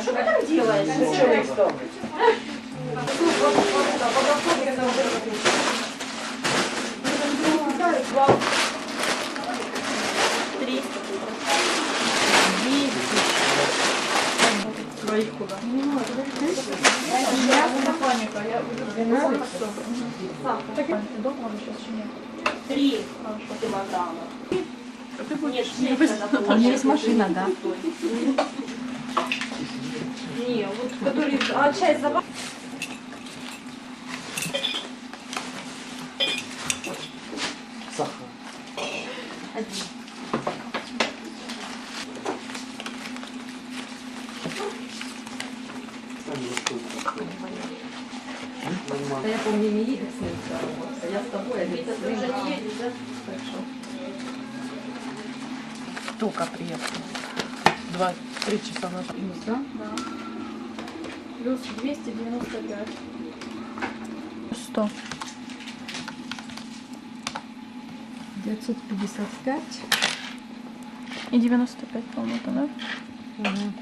Что ты там делаешь? Ничего что? Три. Твоих куда? Паника, я Так, ты дома уже сейчас еще нет. Три А у нее есть машина, да? Который... А часть забрал. Сахар. Да я помню, не едет с ним здороваться. Я с тобой, а Витя, ты уже не едешь, да? Только приехал. Два, три часа назад. Да? Да. Плюс 295. 100. 955. И 95, по-моему, да? Угу.